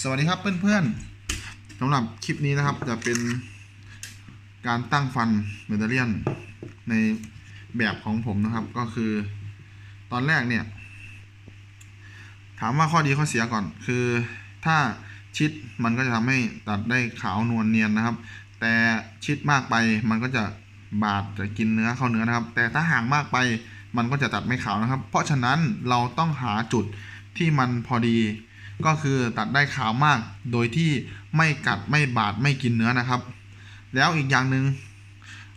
สวัสดีครับเพื่อนๆสำหรับคลิปนี้นะครับจะเป็นการตั้งฟันเมทัลเลียนในแบบของผมนะครับ ก็คือตอนแรกเนี่ย ถามว่าข้อดีข้อเสียก่อน คือถ้าชิดมันก็จะทำให้ตัดได้ขาวนวลเนียนนะครับ แต่ชิดมากไปมันก็จะบาดจะกินเนื้อเข้าเนื้อนะครับ แต่ถ้าห่างมากไปมันก็จะตัดไม่ขาวนะครับ เพราะฉะนั้นเราต้องหาจุดที่มันพอดี ก็คือตัดได้ขาวมาก โดยที่ไม่กัดไม่บาดไม่กินเนื้อนะครับ แล้วอีกอย่างหนึ่ง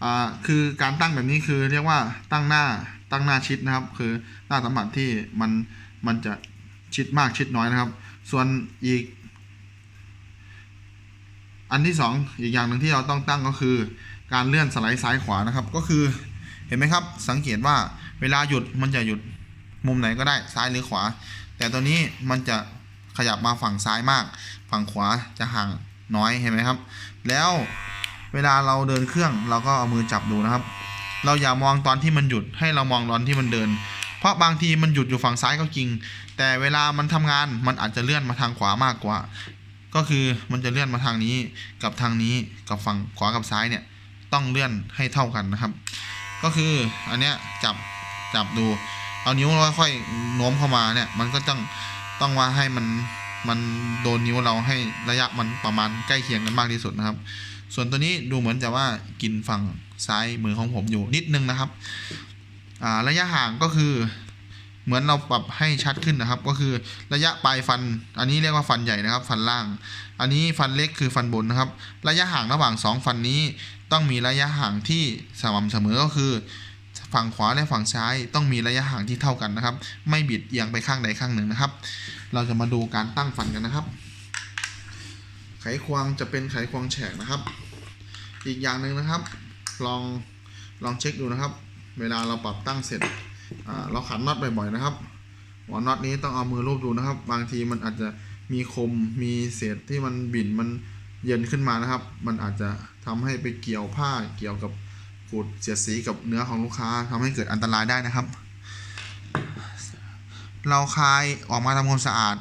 อ่าคือการตั้งแบบนี้คือเรียกว่าตั้งหน้าตั้งหน้าชิดนะครับ คือหน้าสัมผัสที่มันมันจะชิดมากชิดน้อยนะครับ ส่วนอีก อันที่สองอีกอย่างหนึ่งที่เราต้องตั้งก็คือ การเลื่อนสไลด์ซ้ายขวานะครับ ก็คือเห็นไหมครับ สังเกตว่าเวลาหยุดมันจะหยุดมุมไหนก็ได้ซ้ายหรือขวา แต่ตัวนี้มันจะ ขยับมาฝั่งซ้ายมาก ฝั่งขวาจะห่างน้อยเห็นไหมครับ แล้วเวลาเราเดินเครื่องเราก็เอามือจับดูนะครับ เราอย่ามองตอนที่มันหยุดให้เรามองตอนที่มันเดิน เพราะบางทีมันหยุดอยู่ฝั่งซ้ายก็จริง แต่เวลามันทำงานมันอาจจะเลื่อนมาทางขวามากกว่า ก็คือมันจะเลื่อนมาทางนี้กับทางนี้กับฝั่งขวากับซ้ายเนี่ยต้องเลื่อนให้เท่ากันนะครับ ก็คืออันเนี้ยจับจับดูเอานิ้วค่อยๆโน้มเข้ามาเนี่ยมันก็ต้อง ต้องว่าให้มันมันโดนนิ้วเราให้ระยะมันประมาณใกล้เคียงกันมากที่สุดนะครับ ส่วนตัวนี้ดูเหมือนจะว่ากินฝั่งซ้ายมือของผมอยู่นิดนึงนะครับระยะห่างก็คือเหมือนเราปรับให้ชัดขึ้นนะครับ ก็คือระยะปลายฟัน อันนี้เรียกว่าฟันใหญ่นะครับ ฟันล่าง อันนี้ฟันเล็กคือฟันบนนะครับ ระยะห่างระหว่างสองฟันนี้ต้องมีระยะห่างที่สม่ำเสมอก็คือ ฝั่งขวาและฝั่งซ้ายต้องมีระยะห่างที่เท่ากันนะครับ ไม่บิดเอียงไปข้างใดข้างหนึ่งนะครับ เราจะมาดูการตั้งฟันกันนะครับ ไขควงจะเป็นไขควงแฉกนะครับ อีกอย่างหนึ่งนะครับ ลองลองเช็คดูนะครับ เวลาเราปรับตั้งเสร็จเราขันน็อตบ่อยๆนะครับหัวน็อตนี้ต้องเอามือรูปดูนะครับ บางทีมันอาจจะมีคมมีเศษที่มันบินมันเย็นขึ้นมานะครับ มันอาจจะทำให้ไปเกี่ยวผ้าเกี่ยวกับ ขูดเสียดสีกับเนื้อของลูกค้าทำให้เกิดอันตรายได้นะครับ เราคายออกมาทำความสะอาด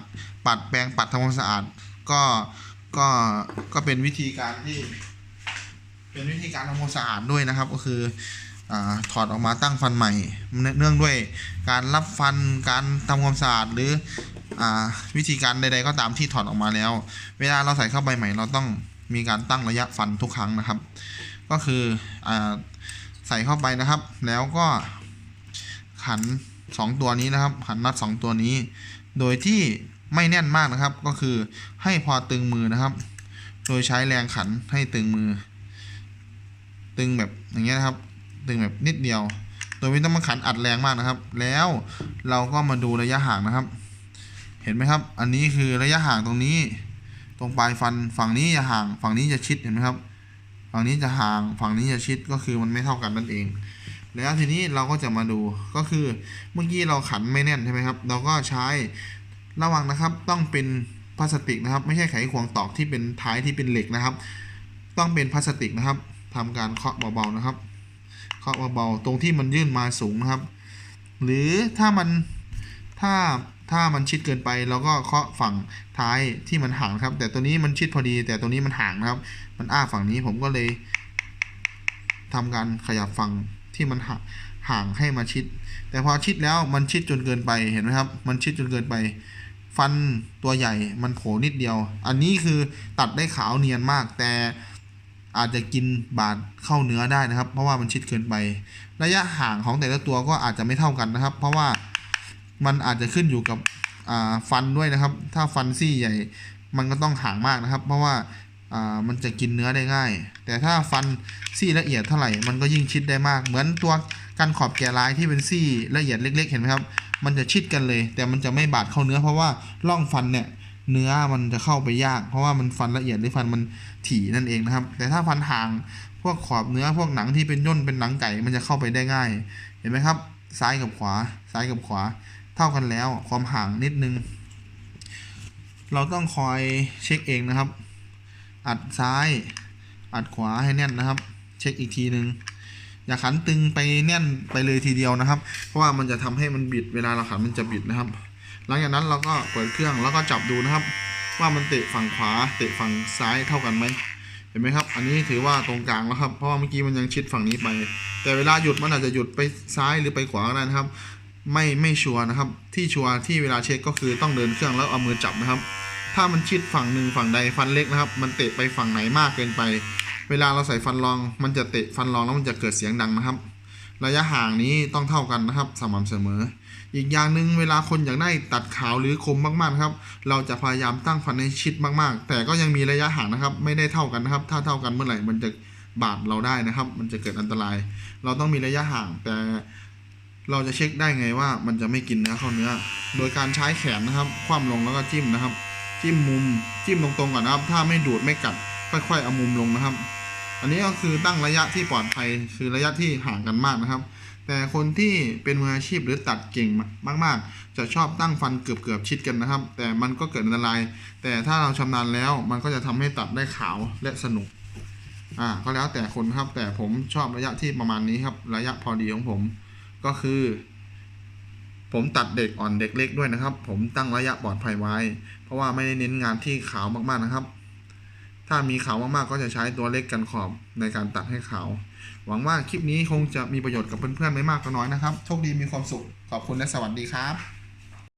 ปัดแปรงปัดทำความสะอาด ก็ก็ก็เป็นวิธีการที่ เป็นวิธีการทำความสะอาดด้วยนะครับ ก็คืออถอดออกมาตั้งฟันใหม่ เนื่องด้วยการรับฟันการทำความสะอาดหรืออวิธีการใดๆก็ตามที่ถอดออกมาแล้ว เวลาเราใส่เข้าไปใหม่ เราต้องมีการตั้งระยะฟันทุกครั้งนะครับ ก็คืออใส่เข้าไปนะครับ แล้วก็ขันสองตัวนี้นะครับ ขันน็อตสองตัวนี้ โดยที่ไม่แน่นมากนะครับ ก็คือให้พอตึงมือนะครับ โดยใช้แรงขันให้ตึงมือ ตึงแบบอย่างเงี้ยนะครับ ตึงแบบนิดเดียว โดยไม่ต้องมาขันอัดแรงมากนะครับ แล้วเราก็มาดูระยะห่างนะครับ เห็นไหมครับ อันนี้คือระยะห่างตรงนี้ ตรงปลายฟันฝั่งนี้จะห่าง ฝั่งนี้จะชิดเห็นไหมครับ ฝั่งนี้จะห่างฝั่งนี้จะชิดก็คือมันไม่เท่ากันนั่นเอง แล้วทีนี้เราก็จะมาดูก็คือเมื่อกี้เราขันไม่แน่นใช่ไหมครับ เราก็ใช้ระวังนะครับต้องเป็นพลาสติกนะครับ ไม่ใช่ไขควงตอกที่เป็นท้ายที่เป็นเหล็กนะครับ ต้องเป็นพลาสติกนะครับทำการเคาะเบาๆนะครับเคาะเบาๆตรงที่มันยื่นมาสูงนะครับ หรือถ้ามันถ้า ถ้ามันชิดเกินไปเราก็เคาะฝั่งท้ายที่มันห่างครับ แต่ตัวนี้มันชิดพอดี แต่ตัวนี้มันห่างนะครับ มันอ้าฝั่งนี้ผมก็เลยทำการขยับฝั่งที่มันหห่างให้มาชิด แต่พอชิดแล้วมันชิดจนเกินไปเห็นไหมครับ มันชิดจนเกินไป ฟันตัวใหญ่มันโผล่นิดเดียว อันนี้คือตัดได้ขาวเนียนมาก แต่อาจจะกินบาดเข้าเนื้อได้นะครับ เพราะว่ามันชิดเกินไป ระยะห่างของแต่ละตัวก็อาจจะไม่เท่ากันนะครับ เพราะว่า มันอาจจะขึ้นอยู่กับฟันด้วยนะครับ ถ้าฟันซี่ใหญ่ มันก็ต้องห่างมากนะครับ เพราะว่ามันจะกินเนื้อได้ง่าย แต่ถ้าฟันซี่ละเอียดเท่าไหร่ มันก็ยิ่งชิดได้มาก เหมือนตัวกันขอบแก่ลายที่เป็นซี่ละเอียดเล็ก ๆ เห็นไหมครับ มันจะชิดกันเลย แต่มันจะไม่บาดเข้าเนื้อ เพราะว่าร่องฟันเนี่ยเนื้อมันจะเข้าไปยาก เพราะว่ามันฟันละเอียดหรือฟันมันถี่นั่นเองนะครับ แต่ถ้าฟันห่างพวกขอบเนื้อพวกหนังที่เป็นย่นเป็นหนังไก่ มันจะเข้าไปได้ง่าย เห็นไหมครับ ซ้ายกับขวา ซ้ายกับขวา เท่ากันแล้วความห่างนิดนึง เราต้องคอยเช็คเองนะครับ อัดซ้าย อัดขวาให้แน่นนะครับ เช็คอีกทีนึงอย่าขันตึงไปแน่นไปเลยทีเดียวนะครับ เพราะว่ามันจะทำให้มันบิดเวลาเราขันมันจะบิดนะครับ หลังจากนั้นเราก็เปิดเครื่องแล้วก็จับดูนะครับ ว่ามันเตะฝั่งขวา เตะฝั่งซ้ายเท่ากันไหมเห็นไหมครับ อันนี้ถือว่าตรงกลางแล้วครับ เพราะว่าเมื่อกี้มันยังชิดฝั่งนี้ไป แต่เวลาหยุดมันอาจจะหยุดไปซ้ายหรือไปขวาก็ได้นะครับ ไม่ไม่ชัวร์นะครับ ที่ชัวร์ที่เวลาเช็คก็คือต้องเดินเครื่องแล้วเอามือจับนะครับ ถ้ามันชิดฝั่งหนึ่งฝั่งใดฟันเล็กนะครับ มันเตะไปฝั่งไหนมากเกินไป เวลาเราใส่ฟันรอง มันจะเตะฟันรองแล้วมันจะเกิดเสียงดังนะครับ ระยะห่างนี้ต้องเท่ากันนะครับ สม่ำเสมอ อีกอย่างหนึ่งเวลาคนอยากได้ตัดขาวหรือคมมากๆครับ เราจะพยายามตั้งฟันให้ชิดมากๆ แต่ก็ยังมีระยะห่างนะครับ ไม่ได้เท่ากันนะครับ ถ้าเท่ากันเมื่อไหร่มันจะบาดเราได้นะครับ มันจะเกิดอันตราย เราต้องมีระยะห่างแต่ เราจะเช็คได้ไงว่ามันจะไม่กินเนื้อเข้าเนื้อ โดยการใช้แขนนะครับ คว่ำลงแล้วก็จิ้มนะครับ จิ้มมุม จิ้มตรงๆก่อนนะครับ ถ้าไม่ดูดไม่กัด ค่อยๆเอามุมลงนะครับ อันนี้ก็คือตั้งระยะที่ปลอดภัย คือระยะที่ห่างกันมากนะครับ แต่คนที่เป็นมืออาชีพหรือตัดเก่งมากๆ จะชอบตั้งฟันเกือบๆชิดกันนะครับ แต่มันก็เกิดอันตราย แต่ถ้าเราชำนาญแล้ว มันก็จะทำให้ตัดได้ขาวและสนุก อ่า ก็แล้วแต่คนครับ แต่ผมชอบระยะที่ประมาณนี้ครับ ระยะพอดีของผม ก็คือ ผมตัดเด็กอ่อนเด็กเล็กด้วยนะครับ ผมตั้งระยะปลอดภัยไว้ เพราะว่าไม่ได้เน้นงานที่ขาวมากๆนะครับ ถ้ามีขาวมากๆก็จะใช้ตัวเล็กกันขอบในการตัดให้ขาว หวังว่าคลิปนี้คงจะมีประโยชน์กับเพื่อนๆไม่มากก็น้อยนะครับ โชคดีมีความสุข ขอบคุณและสวัสดีครับ